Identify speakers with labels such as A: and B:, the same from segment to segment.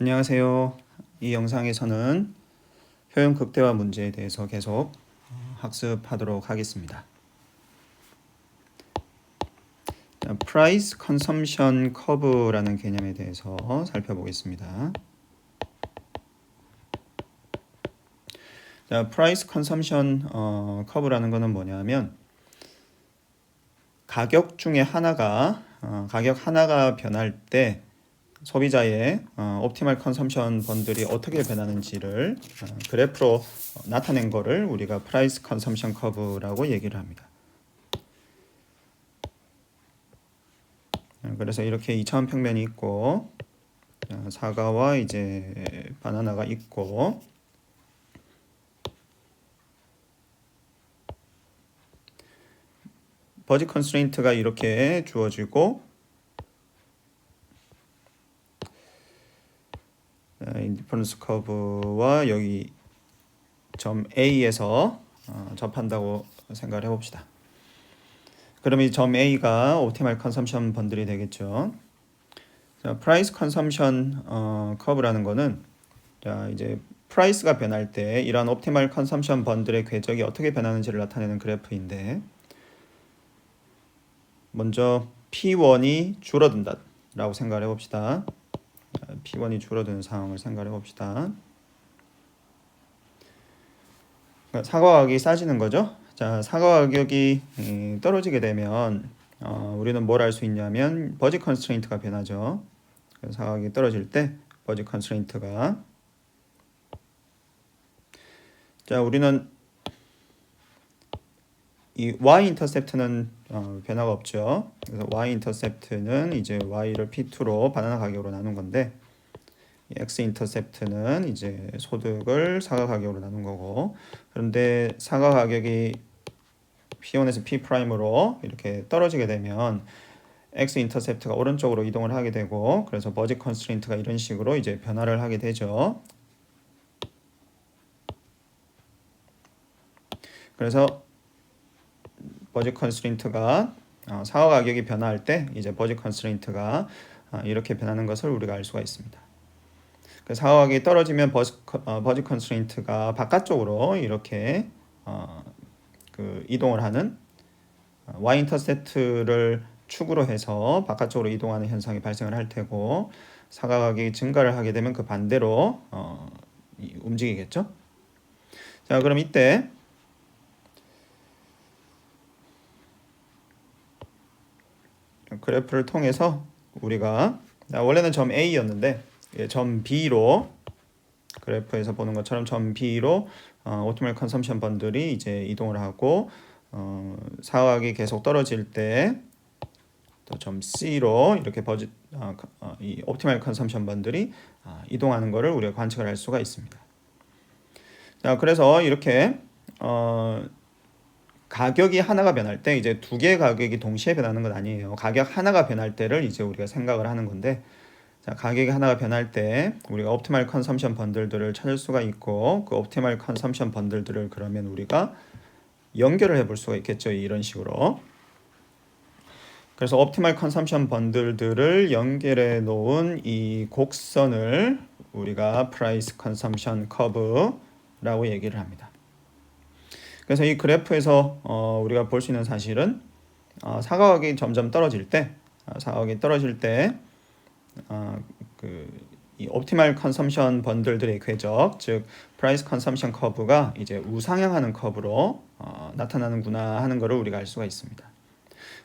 A: 안녕하세요. 이 영상에서는 효용 극대화 문제에 대해서 계속 어, 학습하도록 하겠습니다. 자, Price Consumption Curve라는 개념에 대해서 살펴보겠습니다. 자, Price Consumption 어, Curve라는 것은 뭐냐면 가격 중에 하나가 어, 가격 하나가 변할 때 소비자의 어, 옵티멀 컨섬션 번들이 어떻게 변하는지를 어, 그래프로 어, 나타낸 거를 우리가 프라이스 컨섬션 커브라고 얘기를 합니다. 어, 그래서 이렇게 2차원 평면이 있고 어, 사과와 이제 바나나가 있고 버지 컨스트레인트가 이렇게 주어지고 인디퍼런스 커브와 여기 점 A에서 어, 접한다고 생각을 해봅시다. 그럼 이점 A가 옵티멀 컨섬션 번들이 되겠죠. 자, 프라이스 컨섬션 어, 커브라는 거는 자, 이제 프라이스가 변할 때 이러한 옵티멀 컨섬션 번들의 궤적이 어떻게 변하는지를 나타내는 그래프인데 먼저 P1이 줄어든다라고 생각을 해봅시다. P1이 줄어드는 상황을 생각해 봅시다. 그러니까 사과 가격이 싸지는 거죠. 자, 사과 가격이 음, 떨어지게 되면 어, 우리는 뭘 알 수 있냐면 버지 컨스트레인트가 변하죠. 사과 가격이 떨어질 때 버지 컨스트레인트가 자, 우리는 이 y 인터셉트는 어, 변화가 없죠. 그래서 y 인터셉트는 이제 y를 p2로 바나나 가격으로 나눈 건데 x 인터셉트는 이제 소득을 사과 가격으로 나눈 거고 그런데 사과 가격이 p1에서 p 프라임으로 이렇게 떨어지게 되면 x 인터셉트가 오른쪽으로 이동을 하게 되고 그래서 버지 컨스트레인트가 이런 식으로 이제 변화를 하게 되죠. 그래서 버지 컨스트레인트가 어, 사과 가격이 변화할 때 이제 버지 컨스트레인트가 어, 이렇게 변하는 것을 우리가 알 수가 있습니다. 그 사과 가격이 떨어지면 버지, 어, 버지 컨스트레인트가 바깥쪽으로 이렇게 어, 그 이동을 하는 어, y 인터셉트를 축으로 해서 바깥쪽으로 이동하는 현상이 발생을 할 테고 사과 가격이 증가를 하게 되면 그 반대로 어, 움직이겠죠. 자, 그럼 이때 그래프를 통해서 우리가 원래는 점 A였는데 예, 점 B로 그래프에서 보는 것처럼 점 B로 어, 오토멜 컨섬션 번들이 이제 이동을 하고 어, 사각이 계속 떨어질 때 또 점 C로 이렇게 버짓 어, 어, 이 옵티멀 컨섬션 번들이 어, 이동하는 것을 우리가 관측을 할 수가 있습니다. 자, 그래서 이렇게 어, 가격이 하나가 변할 때 이제 두 개의 가격이 동시에 변하는 건 아니에요. 가격 하나가 변할 때를 이제 우리가 생각을 하는 건데 자, 가격이 하나가 변할 때 우리가 옵티멀 컨섬션 번들들을 찾을 수가 있고 그 옵티멀 컨섬션 번들들을 그러면 우리가 연결을 해볼 수가 있겠죠. 이런 식으로. 그래서 옵티멀 컨섬션 번들들을 연결해 놓은 이 곡선을 우리가 프라이스 컨섬션 커브라고 얘기를 합니다. 그래서 이 그래프에서 어, 우리가 볼 수 있는 사실은 어, 가격이 점점 떨어질 때, 어, 가격이 떨어질 때, 어, 그 이 옵티멀 컨섬션 번들들의 궤적, 즉 프라이스 컨섬션 커브가 이제 우상향하는 커브로 어, 나타나는구나 하는 것을 우리가 알 수가 있습니다.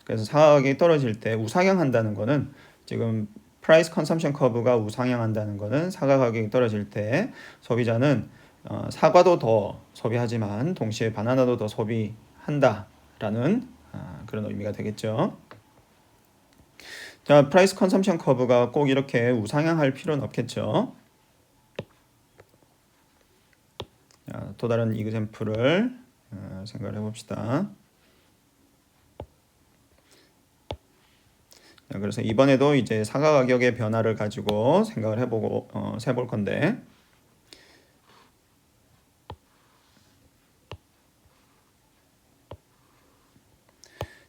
A: 그래서 가격이 떨어질 때 우상향한다는 것은 지금 프라이스 컨섬션 커브가 우상향한다는 것은 가격이 떨어질 때 소비자는 어, 사과도 더 소비하지만 동시에 바나나도 더 소비한다라는 어, 그런 의미가 되겠죠. 자, 프라이스 컨섬션 커브가 꼭 이렇게 우상향할 필요는 없겠죠. 자, 또 다른 이그샘플을 어, 생각을 해봅시다. 자, 그래서 이번에도 이제 사과 가격의 변화를 가지고 생각을 해보고 어, 세볼 건데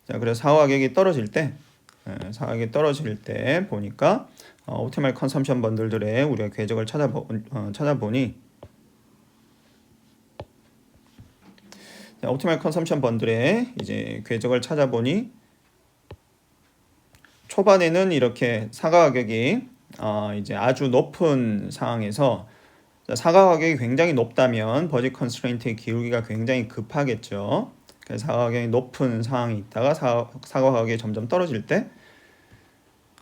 A: 자, 그래서 사과 가격이 떨어질 때, 예, 사과 가격이 떨어질 때 보니까 어, 옵티멀 컨섬션 번들들의 우리가 궤적을 찾아보, 어, 찾아보니 자, 옵티멀 컨섬션 번들의 이제 궤적을 찾아보니 초반에는 이렇게 사과 가격이 어, 이제 아주 높은 상황에서 자, 사과 가격이 굉장히 높다면 버짓 컨스트레인트의 기울기가 굉장히 급하겠죠. 그래서 사과 가격이 높은 상황이 있다가 사, 사과 가격이 점점 떨어질 때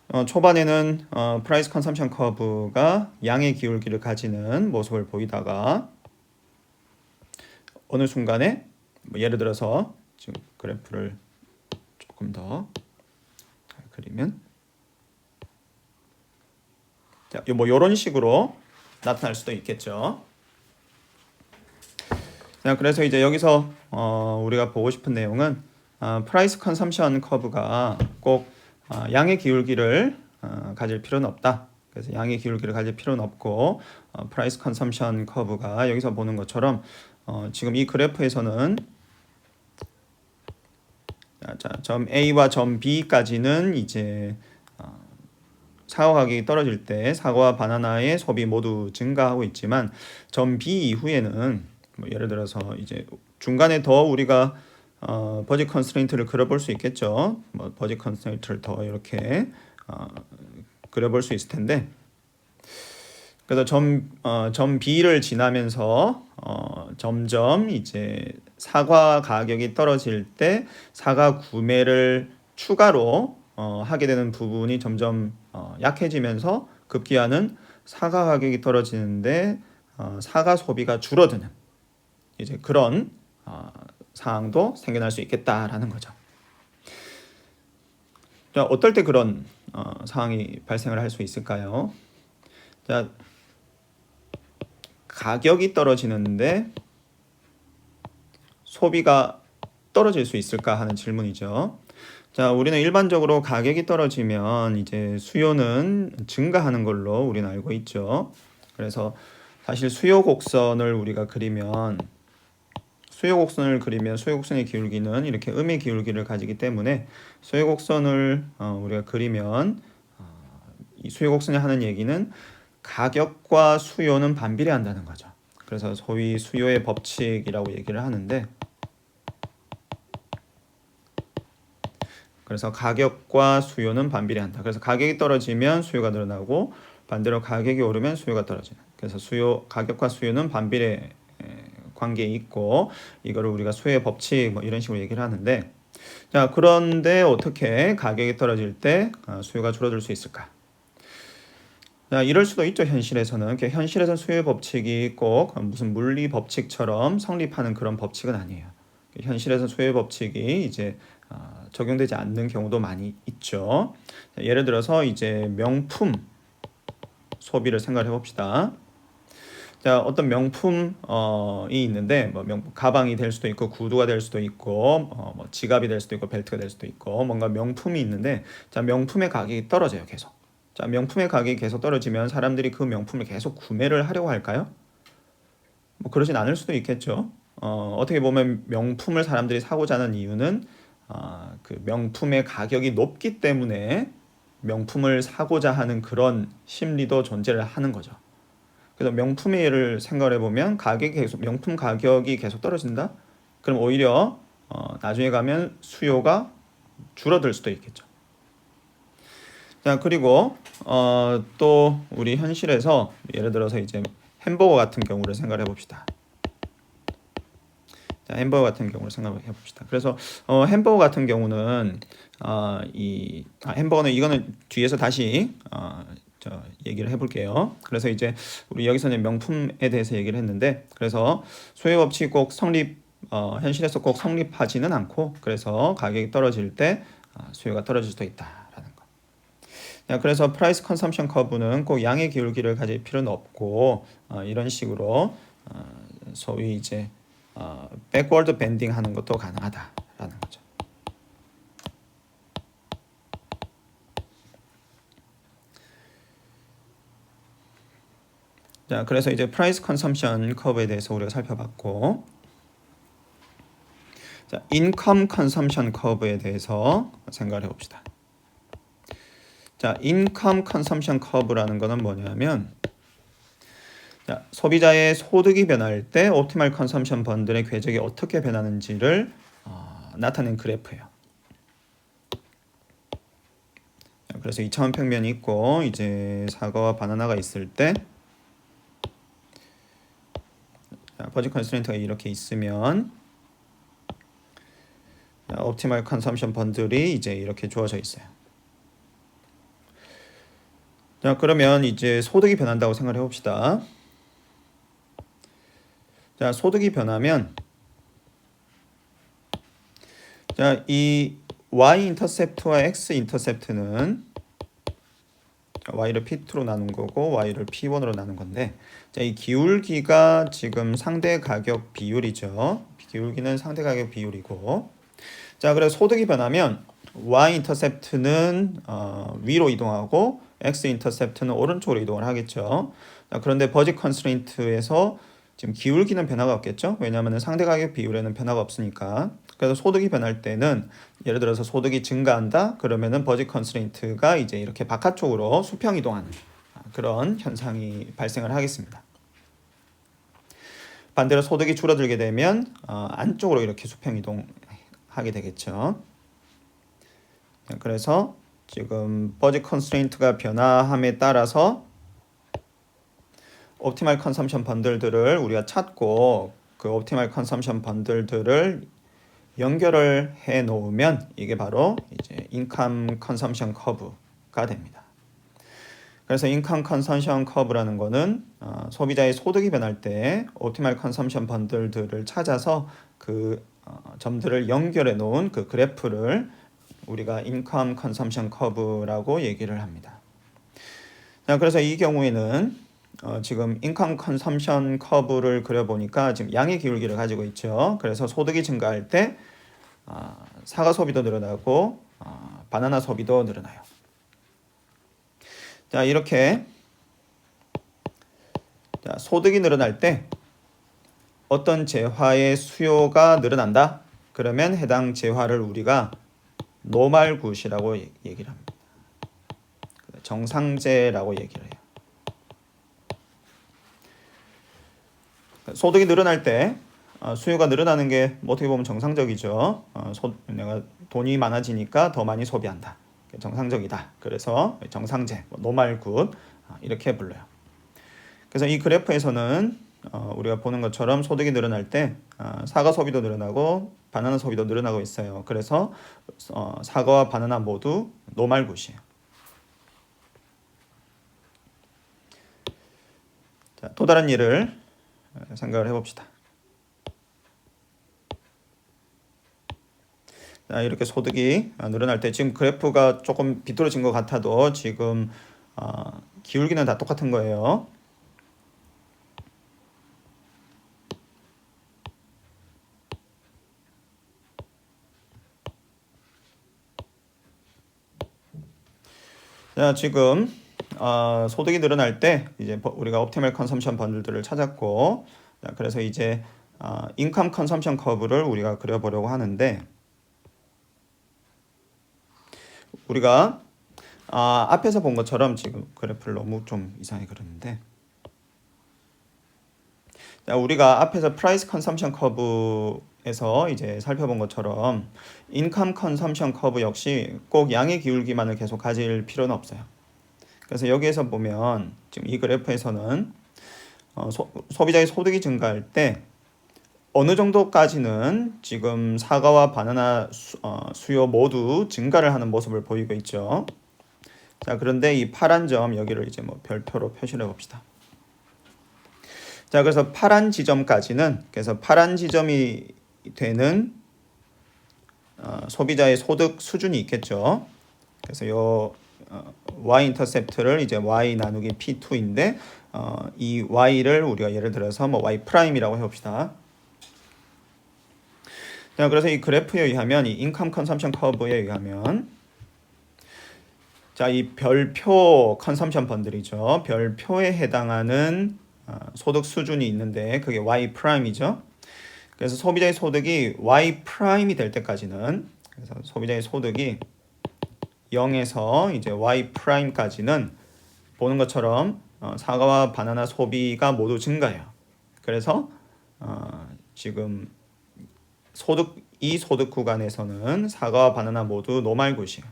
A: 어, 초반에는 어, 프라이스 컨섬션 커브가 양의 기울기를 가지는 모습을 보이다가 어느 순간에 뭐 예를 들어서 지금 그래프를 조금 더잘 그리면 자, 뭐 이런 식으로 나타날 수도 있겠죠. 자, 그래서 이제 여기서 어, 우리가 보고 싶은 내용은 어, 프라이스 컨섬션 커브가 꼭 어, 양의 기울기를 어, 가질 필요는 없다. 그래서 양의 기울기를 가질 필요는 없고 어, 프라이스 컨섬션 커브가 여기서 보는 것처럼 어, 지금 이 그래프에서는 자, 자, 점 A와 점 B까지는 이제 어, 사과 가격이 떨어질 때 사과와 바나나의 소비 모두 증가하고 있지만 점 B 이후에는 뭐 예를 들어서 이제 중간에 더 우리가 어, 버짓 컨스트레인트를 그려볼 수 있겠죠. 뭐 버짓 컨스트레인트를 더 이렇게 어, 그려볼 수 있을 텐데 그래서 점, 어, 점 B를 지나면서 어, 점점 이제 사과 가격이 떨어질 때 사과 구매를 추가로 어, 하게 되는 부분이 점점 어, 약해지면서 급기야는 사과 가격이 떨어지는데 어, 사과 소비가 줄어드는 이제 그런 어, 상황도 생겨날 수 있겠다라는 거죠. 자, 어떨 때 그런 어, 상황이 발생을 할 수 있을까요? 자, 가격이 떨어지는데 소비가 떨어질 수 있을까 하는 질문이죠. 자, 우리는 일반적으로 가격이 떨어지면 이제 수요는 증가하는 걸로 우리는 알고 있죠. 그래서 사실 수요 곡선을 우리가 그리면 수요 곡선을 그리면 수요 곡선의 기울기는 이렇게 음의 기울기를 가지기 때문에 수요 곡선을 어, 우리가 그리면 어, 이 수요 곡선이 하는 얘기는 가격과 수요는 반비례한다는 거죠. 그래서 소위 수요의 법칙이라고 얘기를 하는데 그래서 가격과 수요는 반비례한다. 그래서 가격이 떨어지면 수요가 늘어나고 반대로 가격이 오르면 수요가 떨어지는. 그래서 수요 가격과 수요는 반비례 관계에 있고 이거를 우리가 수요의 법칙 뭐 이런 식으로 얘기를 하는데 자 그런데 어떻게 가격이 떨어질 때 어, 수요가 줄어들 수 있을까? 자, 이럴 수도 있죠. 현실에서는 현실에서 수요의 법칙이 꼭 무슨 물리 법칙처럼 성립하는 그런 법칙은 아니에요. 현실에서 수요의 법칙이 이제 어, 적용되지 않는 경우도 많이 있죠. 자, 예를 들어서 이제 명품 소비를 생각해 봅시다. 자, 어떤 명품이 어, 있는데 뭐 명, 가방이 될 수도 있고 구두가 될 수도 있고 어, 뭐 지갑이 될 수도 있고 벨트가 될 수도 있고 뭔가 명품이 있는데 자, 명품의 가격이 떨어져요, 계속. 자, 명품의 가격이 계속 떨어지면 사람들이 그 명품을 계속 구매를 하려고 할까요? 뭐 그러진 않을 수도 있겠죠. 어, 어떻게 보면 명품을 사람들이 사고자 하는 이유는 어, 그 명품의 가격이 높기 때문에 명품을 사고자 하는 그런 심리도 존재를 하는 거죠. 그래서 예를 생각해 보면 가격이 계속 명품 가격이 계속 떨어진다. 그럼 오히려 어, 나중에 가면 수요가 줄어들 수도 있겠죠. 자 그리고 어, 또 우리 현실에서 예를 들어서 이제 햄버거 같은 경우를 생각해 봅시다. 자, 햄버거 같은 경우를 생각해 봅시다. 그래서 어, 햄버거 같은 경우는 어, 이 아, 햄버거는 이거는 뒤에서 다시 어, 저 얘기를 해볼게요. 그래서 이제 우리 여기서 는 명품에 대해서 얘기를 했는데 그래서 소유 법칙이 꼭 성립 어, 현실에서 꼭 성립하지는 않고 그래서 가격이 떨어질 때 어, 수요가 떨어질 수도 있다. 그래서 프라이스 컨섬션 커브는 꼭 양의 기울기를 가질 필요는 없고 어, 이런 식으로 어, 소위 이제 어, 백워드 밴딩 하는 것도 가능하다라는 거죠. 자, 그래서 이제 프라이스 컨섬션 커브에 대해서 우리가 살펴봤고 자, 인컴 컨섬션 커브에 대해서 생각을 해 봅시다. 자, 인컴 컨섬션 커브라는 거는 뭐냐면 자, 소비자의 소득이 변할 때 옵티멀 컨섬션 번들의 궤적이 어떻게 변하는지를 어, 나타낸 그래프예요. 자, 그래서 2차원 평면이 있고 이제 사과와 바나나가 있을 때 자, 버지 컨스트레인트가 이렇게 있으면 자, 옵티멀 컨섬션 번들이 이제 이렇게 주어져 있어요. 자, 그러면 이제 소득이 변한다고 생각을 해봅시다. 자, 소득이 변하면 자, 이 y 인터셉트와 x 인터셉트는 y를 p2로 나눈 거고 y를 p1으로 나눈 건데 자, 이 기울기가 지금 상대 가격 비율이죠. 기울기는 상대 가격 비율이고 자, 그래서 소득이 변하면 y 인터셉트는 어, 위로 이동하고 x 인터셉트는 오른쪽으로 이동을 하겠죠. 자, 그런데 버지 컨스트레인트에서 지금 기울기는 변화가 없겠죠. 왜냐하면 상대 가격 비율에는 변화가 없으니까. 그래서 소득이 변할 때는 예를 들어서 소득이 증가한다. 그러면은 버지 컨스트레인트가 이제 이렇게 바깥쪽으로 수평 이동하는 그런 현상이 발생을 하겠습니다. 반대로 소득이 줄어들게 되면 어, 안쪽으로 이렇게 수평 이동하게 되겠죠. 그래서 지금 버지 컨스트레인트가 변화함에 따라서 옵티멀 컨섬션 번들들을 우리가 찾고 그 옵티멀 컨섬션 번들들을 연결을 해 놓으면 이게 바로 이제 인컴 컨섬션 커브가 됩니다. 그래서 인컴 컨섬션 커브라는 거는 어, 소비자의 소득이 변할 때 옵티멀 컨섬션 번들들을 찾아서 그 어, 점들을 연결해 놓은 그 그래프를 우리가 인컴 컨섬션 커브라고 얘기를 합니다. 자, 그래서 이 경우에는 어, 지금 인컴 컨섬션 커브를 그려보니까 지금 양의 기울기를 가지고 있죠. 그래서 소득이 증가할 때 어, 사과 소비도 늘어나고 어, 바나나 소비도 늘어나요. 자 이렇게 자, 소득이 늘어날 때 어떤 재화의 수요가 늘어난다. 그러면 해당 재화를 우리가 노말 굿이라고 얘기를 합니다. 정상재라고 얘기를 해요. 소득이 늘어날 때 어, 수요가 늘어나는 게뭐 어떻게 보면 정상적이죠. 어, 소, 내가 돈이 많아지니까 더 많이 소비한다. 정상적이다. 그래서 정상재, 뭐 노말굿 어, 이렇게 불러요. 그래서 이 그래프에서는 어, 우리가 보는 것처럼 소득이 늘어날 때 어, 사과 소비도 늘어나고 바나나 소비도 늘어나고 있어요. 그래서 어, 사과와 바나나 모두 노말굿이에요. 자, 또 다른 예를 생각을 해봅시다. 자, 이렇게 소득이 늘어날 때 지금 그래프가 조금 비뚤어진 것 같아도 지금 어, 기울기는 다 똑같은 거예요. 자, 지금 어, 소득이 늘어날 때 이제 우리가 옵티멀 컨섬션 번들들을 찾았고 자, 그래서 이제 어, 인컴 컨섬션 커브를 우리가 그려보려고 하는데 우리가 아, 앞에서 본 것처럼 지금 그래프를 너무 좀 이상하게 그렸는데 자, 우리가 앞에서 프라이스 컨섬션 커브에서 이제 살펴본 것처럼 인컴 컨섬션 커브 역시 꼭 양의 기울기만을 계속 가질 필요는 없어요. 그래서 여기에서 보면 지금 이 그래프에서는 어, 소, 소비자의 소득이 증가할 때 어느 정도까지는 지금 사과와 바나나 수, 어, 수요 모두 증가를 하는 모습을 보이고 있죠. 자, 그런데 이 파란 점 여기를 이제 뭐 별표로 표시를 해 봅시다. 자, 그래서 파란 지점까지는 그래서 파란 지점이 되는 어, 소비자의 소득 수준이 있겠죠. 그래서 요 어, y 인터셉트를 이제 y 나누기 p2인데 어, 이 y를 우리가 예를 들어서 뭐 y 프라임이라고 해봅시다. 자, 그래서 이 그래프에 의하면 이 인컴 컨섬션 커브에 의하면 자, 이 별표 컨섬션 번들이죠. 별표에 해당하는 어, 소득 수준이 있는데 그게 y 프라임이죠. 그래서 소비자의 소득이 y 프라임이 될 때까지는 그래서 소비자의 소득이 0에서 이제 y 프라임까지는 보는 것처럼 어, 사과와 바나나 소비가 모두 증가해요. 그래서 어, 지금 소득 이 소득 구간에서는 사과와 바나나 모두 노말굿이에요.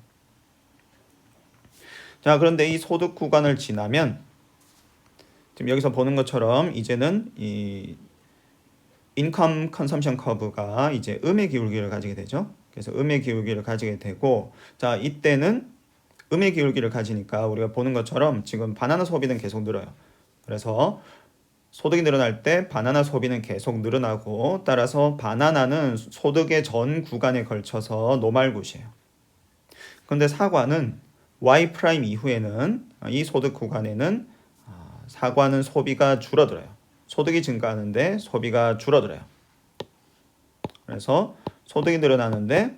A: 자, 그런데 이 소득 구간을 지나면 지금 여기서 보는 것처럼 이제는 이 인컴 컨섬션 커브가 이제 음의 기울기를 가지게 되죠. 그래서 음의 기울기를 가지게 되고 자, 이때는 음의 기울기를 가지니까 우리가 보는 것처럼 지금 바나나 소비는 계속 늘어요. 그래서 소득이 늘어날 때 바나나 소비는 계속 늘어나고 따라서 바나나는 소득의 전 구간에 걸쳐서 노말굿이에요. 그런데 사과는 Y 프라임 이후에는 이 소득 구간에는 아, 사과는 소비가 줄어들어요. 소득이 증가하는데 소비가 줄어들어요. 그래서 소득이 늘어나는데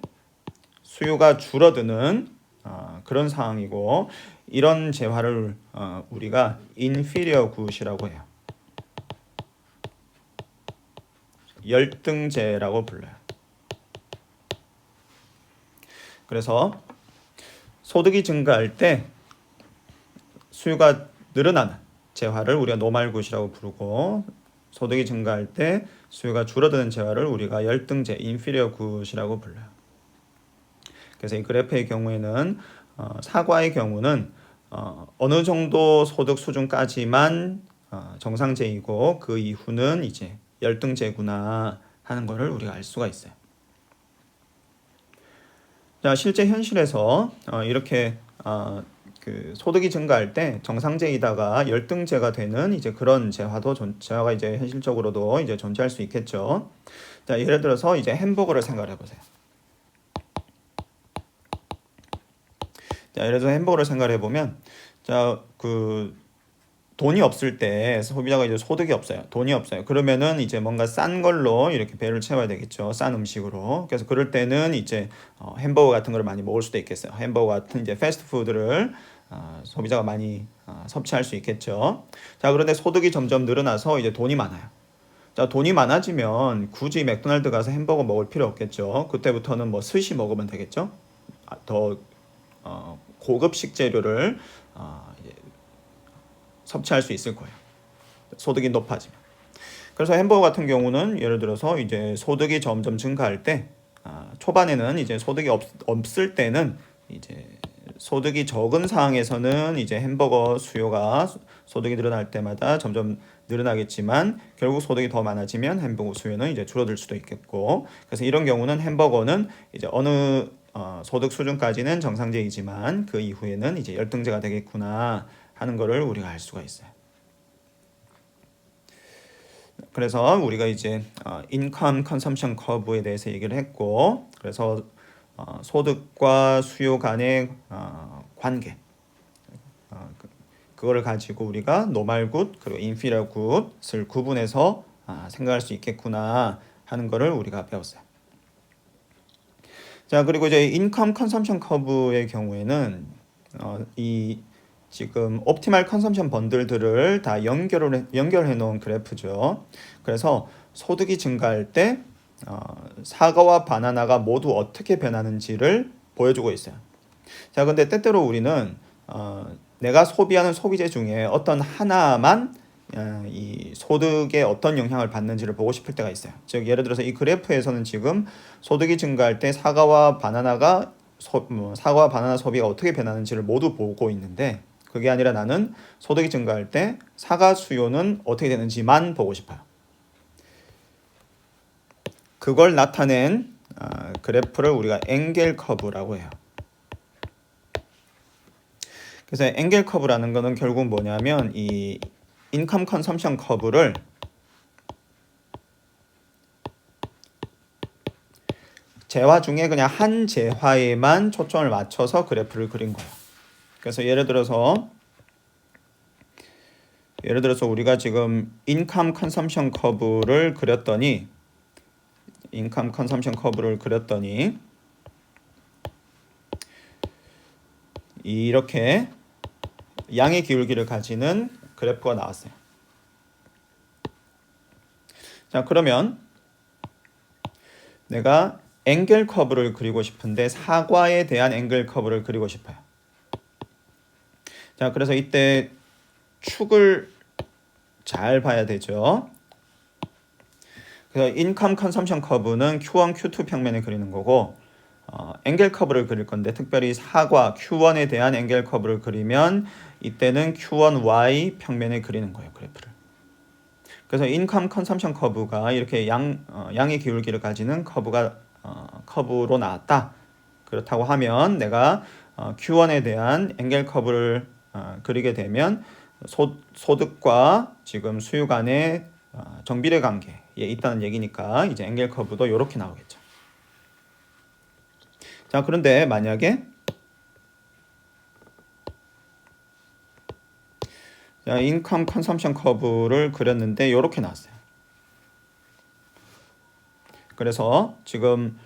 A: 수요가 줄어드는 어, 그런 상황이고 이런 재화를 어, 우리가 inferior good이라고 해요. 열등제라고 불러요. 그래서 소득이 증가할 때 수요가 늘어나는 재화를 우리가 노말굿이라고 부르고 소득이 증가할 때 수요가 줄어드는 재화를 우리가 열등제 inferior good이라고 불러요. 그래서 이 그래프의 경우에는 어, 사과의 경우는 어, 어느 정도 소득 수준까지만 어, 정상제이고 그 이후는 이제 열등제구나 하는 것을 우리가 알 수가 있어요. 자, 실제 현실에서 어, 이렇게 어, 그 소득이 증가할 때 정상제이다가 열등제가 되는 이제 그런 재화도 존, 재화가 이제 현실적으로도 이제 존재할 수 있겠죠. 자, 예를 들어서 이제 햄버거를 생각해 보세요. 자, 예를 들어서 햄버거를 생각해 보면 자, 그 돈이 없을 때 소비자가 이제 소득이 없어요. 돈이 없어요. 그러면은 이제 뭔가 싼 걸로 이렇게 배를 채워야 되겠죠. 싼 음식으로. 그래서 그럴 때는 이제 어, 햄버거 같은 걸 많이 먹을 수도 있겠어요. 햄버거 같은 이제 패스트푸드를 어, 소비자가 많이 어, 섭취할 수 있겠죠. 자, 그런데 소득이 점점 늘어나서 이제 돈이 많아요. 자, 돈이 많아지면 굳이 맥도날드 가서 햄버거 먹을 필요 없겠죠. 그때부터는 뭐 스시 먹으면 되겠죠. 아, 더 어, 고급 식재료를 어, 섭취할 수 있을 거예요. 소득이 높아지면. 그래서 햄버거 같은 경우는 예를 들어서 이제 소득이 점점 증가할 때 아, 초반에는 이제 소득이 없, 없을 때는 이제 소득이 적은 상황에서는 이제 햄버거 수요가 소득이 늘어날 때마다 점점 늘어나겠지만 결국 소득이 더 많아지면 햄버거 수요는 이제 줄어들 수도 있겠고 그래서 이런 경우는 햄버거는 이제 어느 어, 소득 수준까지는 정상제이지만 그 이후에는 이제 열등제가 되겠구나 하는 것을 우리가 알 수가 있어요. 그래서 우리가 이제 인컴 컨섬션 커브에 대해서 얘기를 했고 그래서 어, 소득과 수요 간의 어, 관계 어, 그, 그거를 가지고 우리가 노말 굿 그리고 인피리어 굿을 구분해서 아, 생각할 수 있겠구나 하는 것을 우리가 배웠어요. 자 그리고 이제 인컴 컨섬션 커브의 경우에는 어, 이 지금 옵티말 컨섬션 번들들을 다 연결을 연결해 놓은 그래프죠. 그래서 소득이 증가할 때 어, 사과와 바나나가 모두 어떻게 변하는지를 보여주고 있어요. 자, 근데 때때로 우리는 어, 내가 소비하는 소비재 중에 어떤 하나만 어, 이 소득에 어떤 영향을 받는지를 보고 싶을 때가 있어요. 즉 예를 들어서 이 그래프에서는 지금 소득이 증가할 때 사과와 바나나가 소, 뭐, 사과와 바나나 소비가 어떻게 변하는지를 모두 보고 있는데 그게 아니라 나는 소득이 증가할 때 사과 수요는 어떻게 되는지만 보고 싶어요. 그걸 나타낸 어, 그래프를 우리가 앵겔 커브라고 해요. 그래서 앵겔 커브라는 거는 결국 뭐냐면 이 인컴 컨섬션 커브를 재화 중에 그냥 한 재화에만 초점을 맞춰서 그래프를 그린 거예요. 그래서 예를 들어서 예를 들어서 우리가 지금 인컴 컨섬션 커브를 그렸더니 인컴 컨섬션 커브를 그렸더니 이렇게 양의 기울기를 가지는 그래프가 나왔어요. 자, 그러면 내가 앵글 커브를 그리고 싶은데 사과에 대한 앵글 커브를 그리고 싶어요. 자, 그래서 이때 축을 잘 봐야 되죠. 그래서 인컴 컨섬션 커브는 Q1, Q2 평면에 그리는 거고 어, 앵겔 커브를 그릴 건데 특별히 사과 Q1에 대한 앵겔 커브를 그리면 이때는 Q1Y 평면에 그리는 거예요 그래프를. 그래서 인컴 컨섬션 커브가 이렇게 양 어, 양의 기울기를 가지는 커브가 어, 커브로 나왔다. 그렇다고 하면 내가 어, Q1에 대한 앵겔 커브를 어, 그리게 되면 소, 소득과 지금 수요 간의 어, 정비례 관계 에 있다는 얘기니까 이제 앵겔 커브도 이렇게 나오겠죠. 자 그런데 만약에 자 인컴 컨섬션 커브를 그렸는데 이렇게 나왔어요. 그래서 지금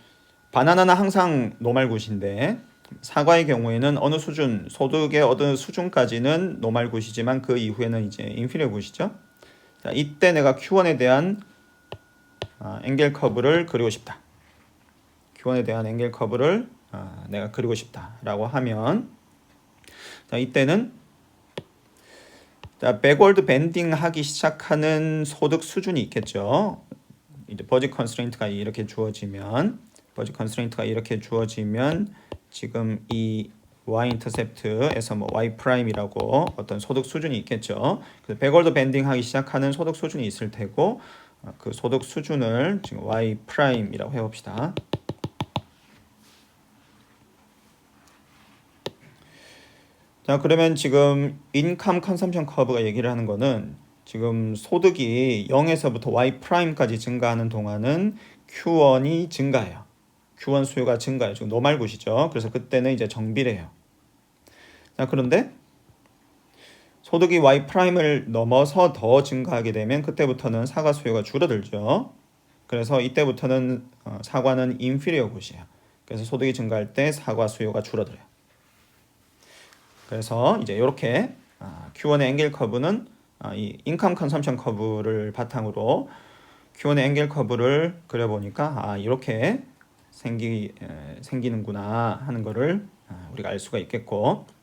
A: 바나나는 항상 노말 굿인데 사과의 경우에는 어느 수준 소득의 어느 수준까지는 노말 굿이지만 그 이후에는 이제 인피니어 굿이죠. 자 이때 내가 Q1에 대한 아, 앵겔 커브를 그리고 싶다. Q1에 대한 앵겔 커브를 아, 내가 그리고 싶다라고 하면 자 이때는 자 백월드 밴딩 하기 시작하는 소득 수준이 있겠죠. 이제 버지 컨스트레인트가 이렇게 주어지면 버지 컨스트레인트가 이렇게 주어지면 지금 이 y 인터셉트에서 뭐 y 프라임이라고 어떤 소득 수준이 있겠죠. 그래서 백월드 밴딩 하기 시작하는 소득 수준이 있을 테고 어, 그 소득 수준을 지금 y 프라임이라고 해 봅시다. 자, 그러면 지금 인컴 컨섬션 커브가 얘기를 하는 거는 지금 소득이 0에서부터 y 프라임까지 증가하는 동안은 Q1이 증가해요. Q1 수요가 증가해요. 지금 노말 굿이죠. 그래서 그때는 이제 정비례해요. 자, 그런데 소득이 y 프라임을 넘어서 더 증가하게 되면 그때부터는 사과 수요가 줄어들죠. 그래서 이때부터는 어, 사과는 인피리어 굿이에요. 그래서 소득이 증가할 때 사과 수요가 줄어들어요. 그래서 이제 이렇게 아, Q1의 앵겔 커브는 아, 이 인컴 컨섬션 커브를 바탕으로 Q1의 앵겔 커브를 그려보니까 아 이렇게 생기 에, 생기는구나 하는 거를 아, 우리가 알 수가 있겠고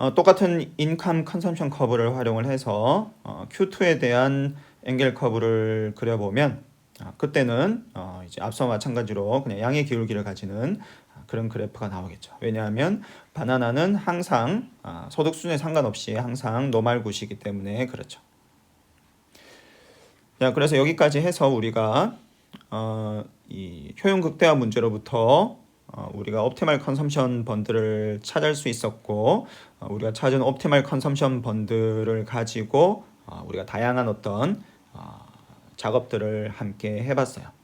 A: 어, 똑같은 인컴 컨섬션 커브를 활용을 해서 어, Q2에 대한 앵겔 커브를 그려보면 아, 그때는 어, 이제 앞서와 마찬가지로 그냥 양의 기울기를 가지는 그런 그래프가 나오겠죠. 왜냐하면 바나나는 항상 아, 소득 수준에 상관없이 항상 노말 굿이기 때문에 그렇죠. 자, 그래서 여기까지 해서 우리가 어, 이 효용 극대화 문제로부터 어, 우리가 옵티멀 컨섬션 번들을 찾을 수 있었고 어, 우리가 찾은 옵티멀 컨섬션 번들을 가지고 어, 우리가 다양한 어떤 어, 작업들을 함께 해봤어요.